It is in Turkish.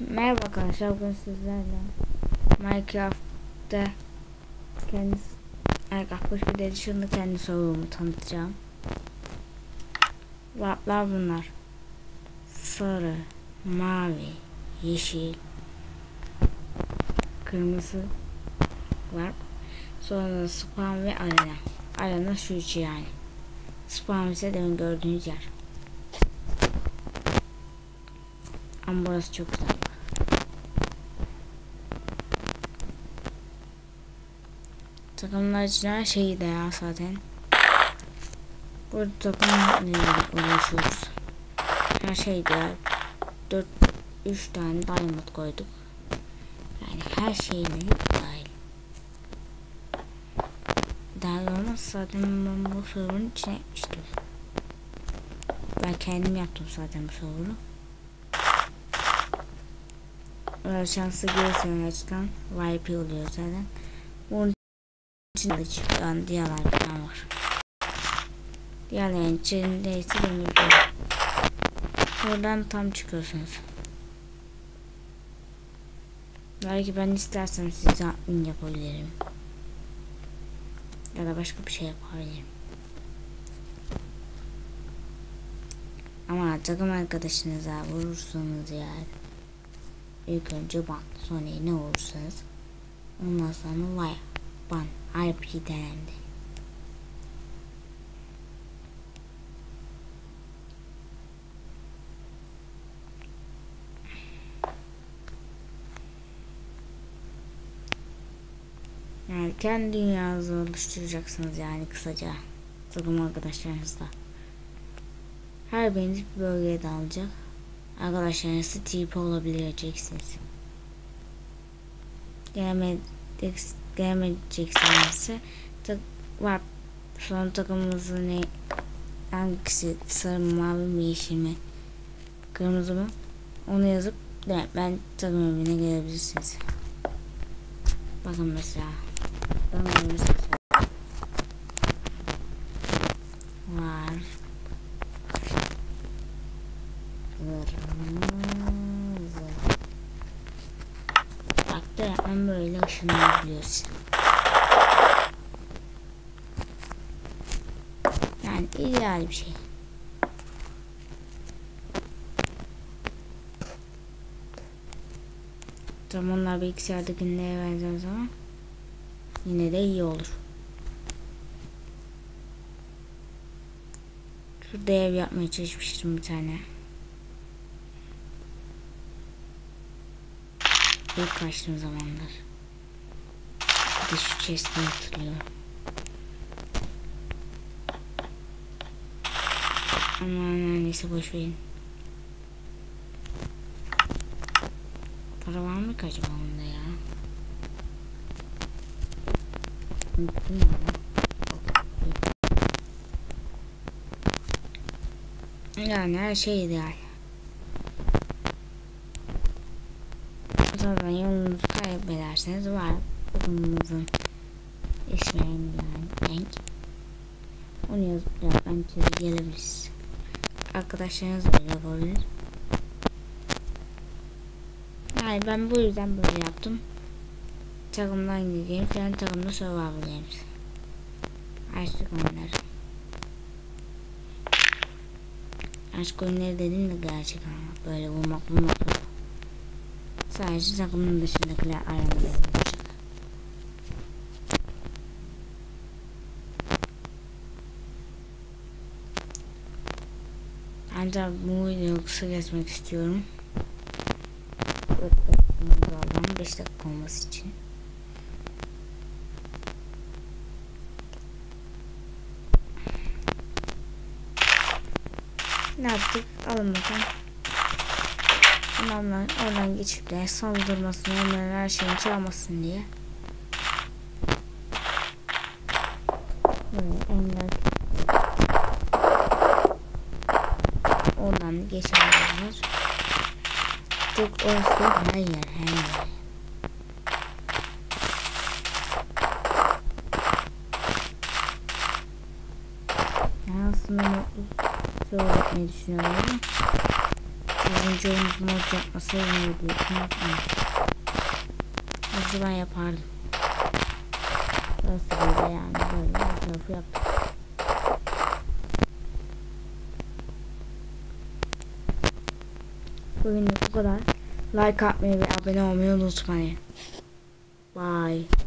Merhaba arkadaşlar bugün sizlerle Minecraft'ta kendi Minecraft Push bir Edition'da kendi server'ımı tanıtacağım. Raplar bunlar. Sarı, mavi, yeşil, kırmızı var. Sonra spam ve arena. Arena şu üçü yani. Spam ise demin gördüğünüz yer. Ama burası çok güzel. Takımlar için her şeyi de ya zaten. Burada takımla uğraşıyoruz. Her şey de 4 3 tane diamond koyduk. Yani her şeyine dahil. Dahil olmaz zaten ben bu server'ın içine etmiştim. Ben kendim yaptım zaten bu. Eğer şanslı gelirsen açıdan VIP oluyor zaten. Bunun için de çıkan falan var. Diğerlerin içinde ise demir var. Buradan tam çıkıyorsunuz. Belki ben istersem size admin yapabilirim. Ya da başka bir şey yapabilirim. Ama takım arkadaşınıza vurursunuz yani. İlk önce ban, sonra ne olursanız ondan sonra vay ban, RP denendi. Yani kendi dünyanızı oluşturacaksınız yani kısaca takım arkadaşlarınızla. Her biriniz bir bölgeye dağılacak. Arkadaşlarınız tip olabileceksiniz. Gelmeyeceksiniz tak var. Son takımımızın ne hangisi sarı mavi mi yeşil mi kırmızı mı onu yazıp de, ben takım evine gelebilirsiniz. Bakın mesela takım evimiz var. Kırmızı. Bak da yapmam böyle ışınlayabiliyorsun. Yani ideal bir şey. Tamam onlar bilgisayardakilere benzemez ama yine de iyi olur. Şurada ev yapmaya çalışmıştım bir tane. İlk kaçtığım zamanlar. Bir de şu chest'i hatırlıyorum. Ama neyse boş verin. Para var mı ki acaba onda ya. Yani her şey ideal. Zaten yolunuzu kaybederseniz var. Bununuzun isminin yani renk. Onu yazıp ben çizgi gelebilirsiniz. Arkadaşlarınız da yapabilir. Yani ben bu yüzden böyle yaptım. Takımdan gideceğim. Falan takımda survival games. Açtık onları. Aşk oyunları dedim de gerçek ama böyle vurmak vurmak. Sadece takımın dışındakiler olacak. Ancak bu videoyu kısa geçmek istiyorum. 5 dakika olması için. Ne yaptık? Alın bakalım. Adamlar oradan geçip de saldırmasın, onların her şeyini çalmasın diye. Böyle engel. Oradan geçenler. Çok orası her yer, her yer. Aslında mutlu söylemeyi düşünüyorum. Önce oyuncu mod diye unutmayın. Yoksa ben yapardım. Nasıl böyle yani böyle tarafı yaptım. Bugünlük bu kadar. Like atmayı ve abone olmayı unutmayın. Bye.